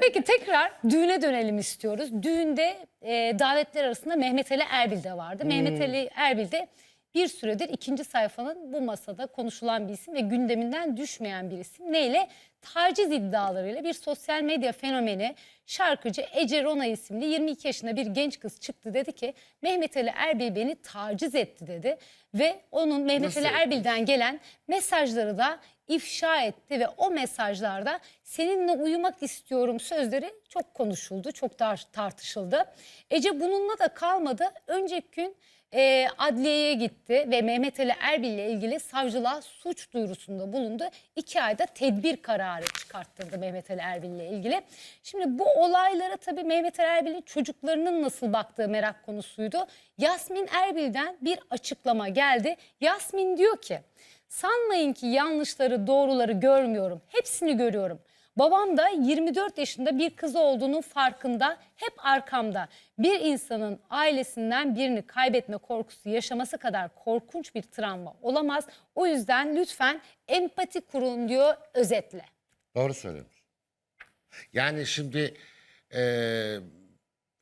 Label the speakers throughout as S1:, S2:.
S1: Peki tekrar düğüne dönelim istiyoruz. Düğünde e, davetler arasında Mehmet Ali Erbil de vardı. Mehmet Ali Erbil de bir süredir ikinci sayfanın bu masada konuşulan bir isim ve gündeminden düşmeyen bir isim. Neyle? Taciz iddialarıyla bir sosyal medya fenomeni şarkıcı Ece Rona isimli 22 yaşında bir genç kız çıktı dedi ki Mehmet Ali Erbil beni taciz etti dedi ve onun Mehmet
S2: Nasıl
S1: Ali? Erbil'den gelen mesajları da ifşa etti ve o mesajlarda seninle uyumak istiyorum sözleri çok konuşuldu, çok tar- tartışıldı. Ece bununla da kalmadı. Önceki gün e, adliyeye gitti ve Mehmet Ali Erbil ile ilgili savcılığa suç duyurusunda bulundu. İki ayda tedbir kararı çıkarttırdı Mehmet Ali Erbil ile ilgili. Şimdi bu olaylara tabii Mehmet Ali Erbil'in çocuklarının nasıl baktığı merak konusuydu. Yasmin Erbil'den bir açıklama geldi. Yasmin diyor ki sanmayın ki yanlışları doğruları görmüyorum. Hepsini görüyorum. Babam da 24 yaşında bir kız olduğunun farkında, hep arkamda. Bir insanın ailesinden birini kaybetme korkusu yaşaması kadar korkunç bir travma olamaz. O yüzden lütfen empati kurun diyor özetle.
S2: Doğru söylüyorsun. Yani şimdi eee,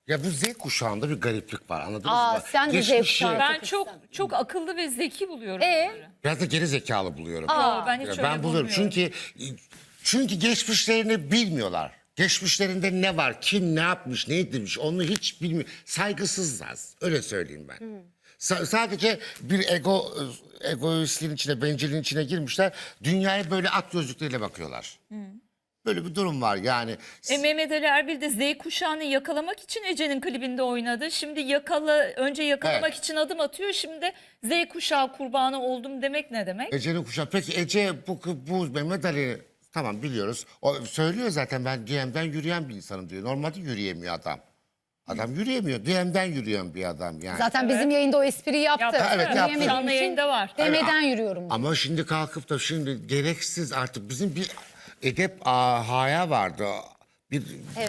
S2: ya bu Z kuşağında bir gariplik var anladınız
S1: Aa,
S2: mı?
S1: sen de Z kuşağı.
S3: Ben
S1: Çok
S3: çok akıllı ve zeki buluyorum
S1: Ee?
S3: bunları.
S2: Biraz da geri zekalı buluyorum.
S3: Yo, ben hiç öyle
S2: ben buluyorum
S3: bulmuyorum.
S2: çünkü çünkü geçmişlerini bilmiyorlar. Geçmişlerinde ne var, kim ne yapmış, ne etmiş onu hiç bilmiyor. Saygısızlar. Öyle söyleyeyim ben. Sa- sadece bir ego egoistliğin içine, bencilliğin içine girmişler. Dünyaya böyle at gözlükleriyle bakıyorlar. Böyle bir durum var yani.
S3: E, Mehmet Ali Erbil de Z kuşağını yakalamak için Ece'nin klibinde oynadı. Şimdi yakala önce yakalamak
S2: Evet.
S3: için adım atıyor. Şimdi Z kuşağı kurbanı oldum demek ne demek?
S2: Ece'nin kuşağı. Peki Ece bu, bu Mehmet Ali tamam biliyoruz. O söylüyor zaten ben DM'den yürüyen bir insanım diyor. Normalde yürüyemiyor adam. Adam yürüyemiyor. DM'den yürüyen bir adam yani.
S1: Zaten bizim yayında o espriyi yaptı.
S3: Yaptı,
S2: evet, yaptı.
S1: Yürüyemediğim
S3: Canlı
S1: için
S3: yayında var.
S1: Demeden yürüyorum.
S2: Ama şimdi kalkıp da şimdi gereksiz artık bizim bir edep ahaya vardı. Bir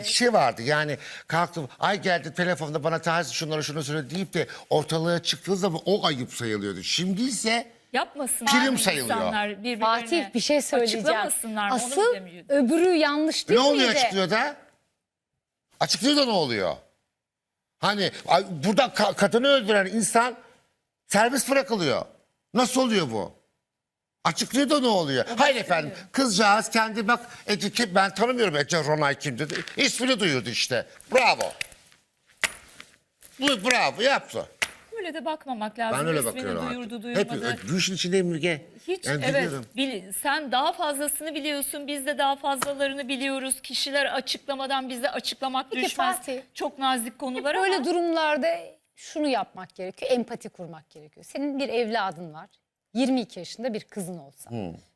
S2: şey vardı yani kalktım ay geldi telefonda bana taciz şunları şunu söyle deyip de ortalığa çıktığı zaman o ayıp sayılıyordu. Şimdi ise
S3: Yapmasınlar
S2: Prim
S3: mı
S2: sayılıyor.
S3: insanlar birbirlerine?
S1: Fatih bir şey söyleyeceğim.
S3: Açıklamasınlar mı? Onu
S1: Asıl
S3: bilemiyorum.
S1: öbürü yanlış değil
S2: ne oluyor
S1: miydi?
S2: açıklıyor da? Açıklıyor da ne oluyor? Hani ay, burada ka- kadını öldüren insan serbest bırakılıyor. Nasıl oluyor bu? Açıklıyor da ne oluyor? Hayır efendim kızcağız kendi bak Ece, kim- ben tanımıyorum Ece Ronay kim dedi. İsmini duyurdu işte. Bravo. Bu bravo yaptı.
S3: Öyle de bakmamak lazım.
S2: Ben öyle
S3: İsmini
S2: bakıyorum
S3: duyurdu
S2: artık.
S3: duyurmadı.
S2: Hep bu işin içindeyim Müge.
S3: Hiç
S2: Yani
S3: evet
S2: biliyorum.
S3: bil- sen daha fazlasını biliyorsun biz de daha fazlalarını biliyoruz. Kişiler açıklamadan bize açıklamak
S1: Peki
S3: düşmez.
S1: Fatih,
S3: Çok nazik konular
S1: Böyle
S3: ama
S1: durumlarda şunu yapmak gerekiyor. Empati kurmak gerekiyor. Senin bir evladın var. 22 yaşında bir kızın olsa.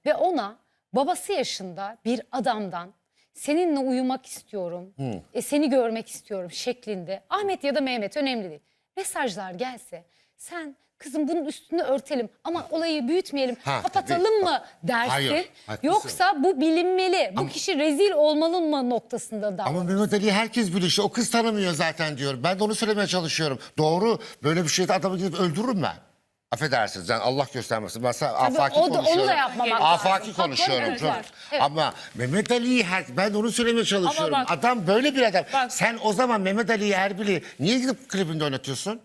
S1: Ve ona babası yaşında bir adamdan seninle uyumak istiyorum, e, seni görmek istiyorum şeklinde Ahmet ya da Mehmet önemli değil. Mesajlar gelse sen kızım bunun üstünü örtelim ama olayı büyütmeyelim,
S2: Ha,
S1: kapatalım
S2: tabii.
S1: mı dersin.
S2: Hayır, haklısın.
S1: Yoksa bu bilinmeli, bu kişi rezil olmalı mı noktasında da.
S2: Ama Mehmet Ali'yi herkes biliyor. O kız tanımıyor zaten diyor. Ben de onu söylemeye çalışıyorum. Doğru. Böyle bir şeyde adamı gidip öldürürüm ben. Affedersiniz yani Allah göstermesin. Ben sana afaki
S1: o da- onu da
S2: konuşuyorum.
S1: yapmamak
S2: Afaki
S1: lazım.
S2: konuşuyorum. Çok.
S1: Evet.
S2: Ama Mehmet Ali'yi her, ben onu söylemeye çalışıyorum.
S3: bak-
S2: adam böyle bir adam.
S3: Bak-
S2: Sen o zaman Mehmet Ali'yi Erbil'i niye gidip klibinde oynatıyorsun?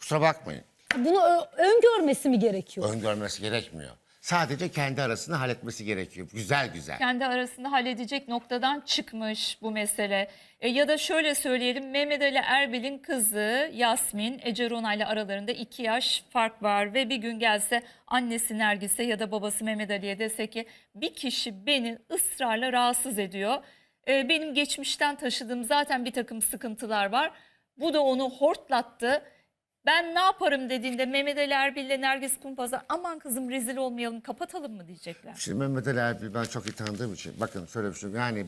S2: Kusura bakmayın.
S1: Bunu ö- öngörmesi mi gerekiyor?
S2: Öngörmesi gerekmiyor. Sadece kendi arasında halletmesi gerekiyor. Güzel güzel.
S3: kendi arasında halledecek noktadan çıkmış bu mesele. E, ya da şöyle söyleyelim Mehmet Ali Erbil'in kızı Yasmin Ece Rona ile aralarında iki yaş fark var ve bir gün gelse annesi Nergis'e ya da babası Mehmet Ali'ye dese ki bir kişi beni ısrarla rahatsız ediyor. E, benim geçmişten taşıdığım zaten bir takım sıkıntılar var. Bu da onu hortlattı. Ben ne yaparım dediğinde Mehmet Ali Erbil ile Nergis Kumpaz'a aman kızım rezil olmayalım kapatalım mı diyecekler.
S2: Şimdi Mehmet Ali Erbil ben çok iyi tanıdığım için bakın şöyle bir şey yani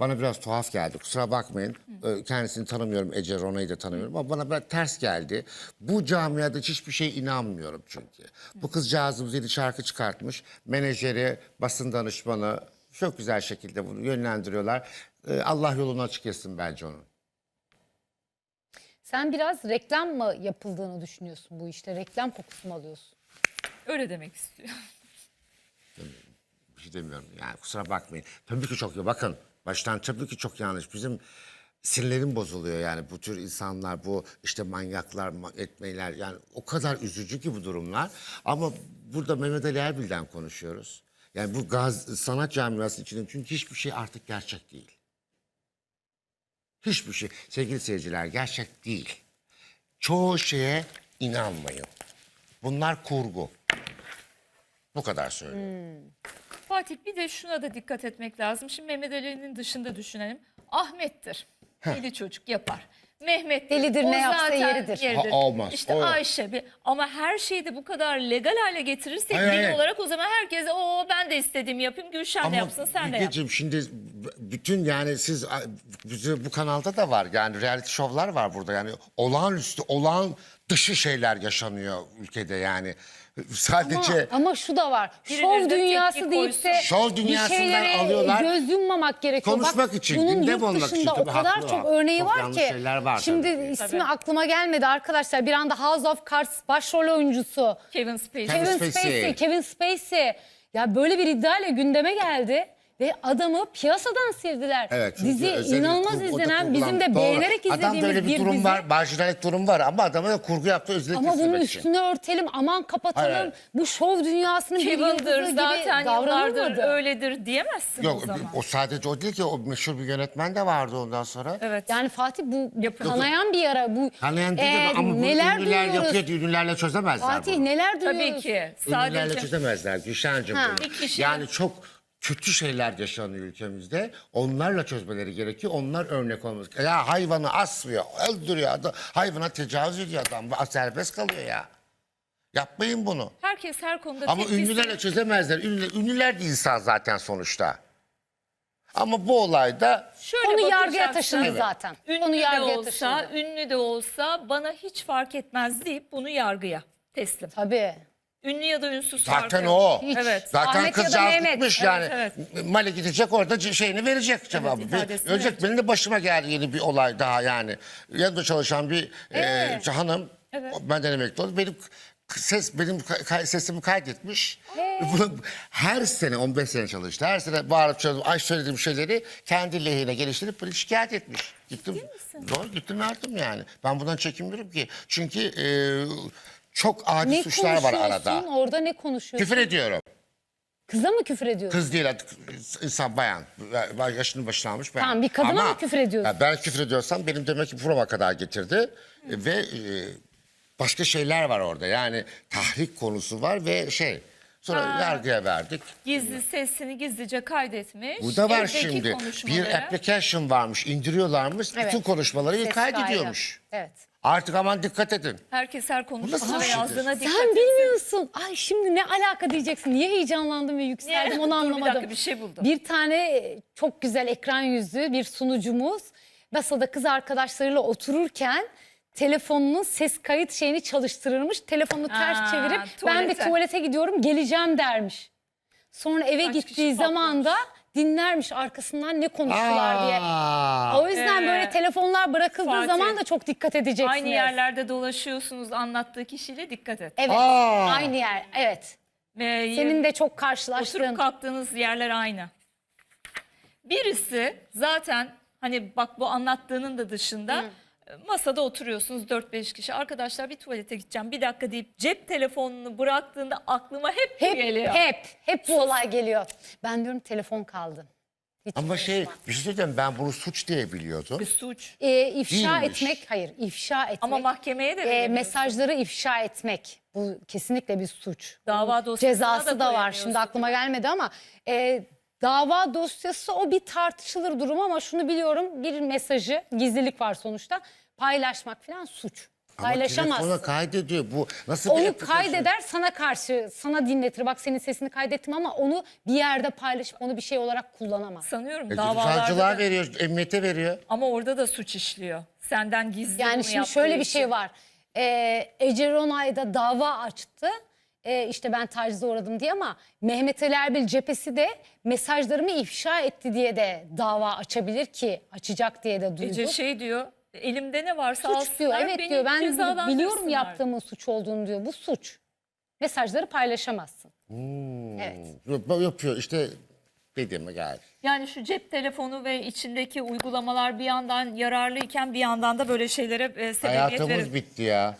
S2: bana biraz tuhaf geldi kusura bakmayın Ee, kendisini tanımıyorum Ece Rona'yı da tanımıyorum ama bana biraz ters geldi. Bu camiada hiçbir şey inanmıyorum çünkü. Bu kızcağızımız yeni şarkı çıkartmış menajeri basın danışmanı çok güzel şekilde bunu yönlendiriyorlar. Allah yolunu açık etsin bence onun.
S1: Sen biraz reklam mı yapıldığını düşünüyorsun bu işte? Reklam kokusu mu alıyorsun?
S3: Öyle demek istiyor.
S2: Bir şey demiyorum yani kusura bakmayın. Tabii ki çok iyi bakın Baştan tabii ki çok yanlış. Bizim sinirlerim bozuluyor yani bu tür insanlar bu işte manyaklar ma- etmeyler yani o kadar üzücü ki bu durumlar. Ama burada Mehmet Ali Erbil'den konuşuyoruz. Yani bu gaz sanat camiası içinde çünkü hiçbir şey artık gerçek değil. Hiçbir şey sevgili seyirciler gerçek değil. Çoğu şeye inanmayın. Bunlar kurgu. Bu kadar söylüyorum.
S3: Fatih bir de şuna da dikkat etmek lazım. Şimdi Mehmet Ali'nin dışında düşünelim. Ahmet'tir. Deli çocuk yapar. Mehmet
S1: Delidir, ne yapsa yeridir.
S2: Ha, olmaz,
S3: İşte
S2: o yok.
S3: Ayşe bir ama her şeyi de bu kadar legal hale getirirsek
S2: Hayır,
S3: dil olarak o zaman herkese o ben de istediğimi yapayım Gülşen de yapsın sen de yap.
S2: Şimdi bütün yani siz bizi bu kanalda da var yani reality şovlar var burada yani olağanüstü olağan dışı şeyler yaşanıyor ülkede yani sadece
S1: Ama, ama şu da var.
S3: Birileri
S1: Şov dünyası
S3: tepki
S1: deyip de
S3: koysun.
S2: Şov
S1: bir
S2: dünyasından
S1: şeylere
S2: alıyorlar.
S1: göz yummamak gerekiyor.
S2: Konuşmak
S1: Bak,
S2: için,
S1: bunun
S2: gündem
S1: yurt
S2: olmak için
S1: dışında o
S2: tabii
S1: kadar
S2: haklı
S1: çok
S2: var.
S1: örneği
S2: Çok
S1: var
S2: yanlış
S1: ki.
S2: şeyler var
S1: Şimdi
S2: tabii
S1: ismi
S3: Tabii.
S1: aklıma gelmedi arkadaşlar. Bir anda House of Cards başrol oyuncusu.
S3: Kevin Spacey.
S2: Kevin
S1: Kevin
S2: Spacey.
S1: Spacey. Kevin Spacey. Ya böyle bir iddiayla gündeme geldi. Ve adamı piyasadan sildiler.
S2: Evet, çünkü
S1: Dizi
S2: özellikle
S1: inanılmaz
S2: kurgu-
S1: izlenen, bizim de
S2: kurgulan-
S1: beğenerek
S2: Doğru.
S1: izlediğimiz
S2: Adam böyle bir,
S1: bir
S2: durum
S1: dizi.
S2: var, marjinalik durum var ama adama da kurgu yaptı özellikle
S1: Ama bunun üstünü örtelim, aman kapatalım.
S2: Hayır, hayır.
S1: Bu şov dünyasının bir yıldızı
S3: Kevin'dir
S1: gibi
S3: zaten yıllardır
S1: davranılmadı.
S3: öyledir diyemezsin
S2: Yok
S3: o zaman.
S2: o sadece o değil ki o meşhur bir yönetmen de vardı ondan sonra.
S3: Evet.
S1: Yani Fatih bu kanayan bir yara. Bu
S2: Kanayan değil
S1: Ee,
S2: ama bu
S1: neler
S2: ünlüler
S1: duyuyoruz?
S2: yapıyor ünlülerle çözemezler
S1: Fatih
S2: bunu.
S1: neler duyuyoruz?
S3: Tabii ki.
S2: Ünlülerle
S3: Sadece
S2: çözemezler Gülşen'cim
S1: Ha.
S2: bunu.
S3: Bir kişi-
S2: Yani çok kötü şeyler yaşanıyor ülkemizde. Onlarla çözmeleri gerekiyor. Onlar örnek olması. Ya hayvanı asmıyor, öldürüyor adam. Hayvana tecavüz ediyor adam. Serbest kalıyor ya. Yapmayın bunu.
S3: herkes her konuda
S2: Ama
S3: tepkisi-
S2: ünlülerle çözemezler. Ünlüler, ünlüler de insan zaten sonuçta. Ama bu olayda
S3: Şöyle
S1: Konu yargıya
S3: bakacaksın.
S1: taşındı
S2: Evet.
S1: zaten.
S3: Ünlü
S1: Konu
S3: de
S1: yargıya
S3: olsa,
S1: taşındı.
S3: ünlü de olsa bana hiç fark etmez deyip bunu yargıya teslim.
S1: Tabii.
S3: Ünlü ya da ünsüz
S2: zaten
S3: farkı yok.
S2: o.
S1: Hiç.
S3: Evet.
S2: Zaten
S1: Ahmet ya da
S2: kızcağız
S1: Mehmet.
S2: gitmiş
S3: Evet,
S2: yani. Mali gidecek orada c- şeyini verecek cevabı.
S3: ifadesini
S2: Ölecek.
S3: verecek.
S2: Benim de başıma geldi yeni bir olay daha yani. Yanında çalışan bir e, hanım.
S3: Evet.
S2: o Benden emekli oldu. Benim k- ses benim ka- kay- sesimi kaydetmiş. Bunu her sene 15 sene çalıştı. Her sene bağırıp çağırıp ay söylediğim şeyleri kendi lehine geliştirip böyle şikayet etmiş. Gittim. Doğru gittim verdim yani. Ben bundan çekinmiyorum ki. Çünkü e, çok adi
S1: Ne
S2: suçlar var arada.
S1: Orada ne konuşuyorsun?
S2: Küfür ediyorum.
S1: Kıza mı küfür ediyorsun?
S2: Kız değil artık insan bayan. Ben yaşını başına almış bayan.
S1: Tamam, bir kadına
S2: Ama,
S1: mı küfür ediyorsun?
S2: Ben küfür ediyorsam benim demek ki burama kadar getirdi. Ve e, başka şeyler var orada. Yani tahrik konusu var ve şey. Sonra
S3: Ha.
S2: yargıya verdik.
S3: Gizli sesini gizlice kaydetmiş.
S2: Bu da var
S3: Evdeki
S2: şimdi. Bir
S3: konuşmaları.
S2: application varmış, indiriyorlarmış.
S1: Evet.
S2: Bütün konuşmaları
S1: Ses
S2: kaydediyormuş.
S1: Evet.
S2: Artık aman dikkat edin.
S3: Herkes her
S2: nasıl
S3: konuşmasına
S2: bir şeydir?
S3: yazdığına dikkat
S1: Sen
S3: etsin.
S1: bilmiyorsun. Ay şimdi ne alaka diyeceksin. Niye heyecanlandım ve yükseldim
S3: Niye?
S1: onu
S3: Dur, bir
S1: anlamadım.
S3: dakika, bir şey buldum.
S1: Bir tane çok güzel ekran yüzlü bir sunucumuz masada kız arkadaşlarıyla otururken telefonunun ses kayıt şeyini çalıştırırmış. Telefonunu ters
S3: Aa,
S1: çevirip ben bir
S3: tuvalete.
S1: tuvalete gidiyorum geleceğim dermiş. Sonra eve
S3: Kaç kişi
S1: gittiği zaman da dinlermiş arkasından ne konuştular diye.
S2: Aa.
S1: O yüzden
S3: Ee,
S1: böyle telefonlar bırakıldığı
S3: Fatih,
S1: zaman da çok dikkat edeceksiniz.
S3: Aynı yerlerde dolaşıyorsunuz anlattığı kişiyle dikkat et.
S1: Evet.
S2: Aa.
S1: Aynı yer. Evet.
S3: Ve
S1: Senin de çok
S3: oturup
S1: karşılaştığın.
S3: kalktığınız yerler aynı. Birisi zaten hani bak bu anlattığının da dışında masada oturuyorsunuz 4-5 kişi. Arkadaşlar bir tuvalete gideceğim bir dakika deyip cep telefonunu bıraktığında aklıma hep, bu
S1: Hep,
S3: geliyor.
S1: hep, hep bu olay geliyor. Ben diyorum telefon kaldı. Hiç
S2: Ama şey bir şey söyleyeyim ben bunu suç diye biliyordum.
S3: Bir suç.
S1: Ee, ifşa
S2: Değilmiş.
S1: etmek, hayır ifşa etmek.
S3: Ama mahkemeye de
S1: e, mesajları ifşa etmek. Bu kesinlikle bir suç.
S3: Dava
S1: Bunun
S3: dosyasına
S1: Cezası
S3: da
S1: da var.
S3: koyamıyorsun.
S1: Şimdi aklıma gelmedi ama e, dava dosyası o bir tartışılır durum ama şunu biliyorum bir mesajı gizlilik var sonuçta paylaşmak falan suç.
S2: Ama
S1: Paylaşamazsın.
S2: telefona kaydediyor. Bu nasıl bir
S1: Onu
S2: application?
S1: kaydeder sana karşı sana dinletir. Bak senin sesini kaydettim ama onu bir yerde paylaşıp onu bir şey olarak kullanamaz.
S3: Sanıyorum
S2: E,
S3: davalarda
S2: savcılığa
S3: da-
S2: veriyor, emniyete veriyor.
S3: ama orada da suç işliyor. Senden gizli
S1: Yani
S3: bunu
S1: şimdi
S3: yaptığı
S1: şöyle bir
S3: için.
S1: şey var. Ee, Ece Ronay da dava açtı. Ee, işte ben tacize uğradım diye ama Mehmet Ali Erbil cephesi de mesajlarımı ifşa etti diye de dava açabilir ki açacak diye de duyduk.
S3: Ece şey diyor elimde ne varsa
S1: suç
S3: alsınlar,
S1: diyor. Evet
S3: beni
S1: diyor. Ben biliyorum yaptığımın suç olduğunu diyor. Bu suç. Mesajları paylaşamazsın.
S2: Hmm.
S1: Evet.
S2: Yap- Yapıyor işte Dedi mi geldi.
S3: Yani şu cep telefonu ve içindeki uygulamalar bir yandan yararlıyken bir yandan da böyle şeylere e, sebebiyet
S2: Hayatımız
S3: verir.
S2: bitti ya.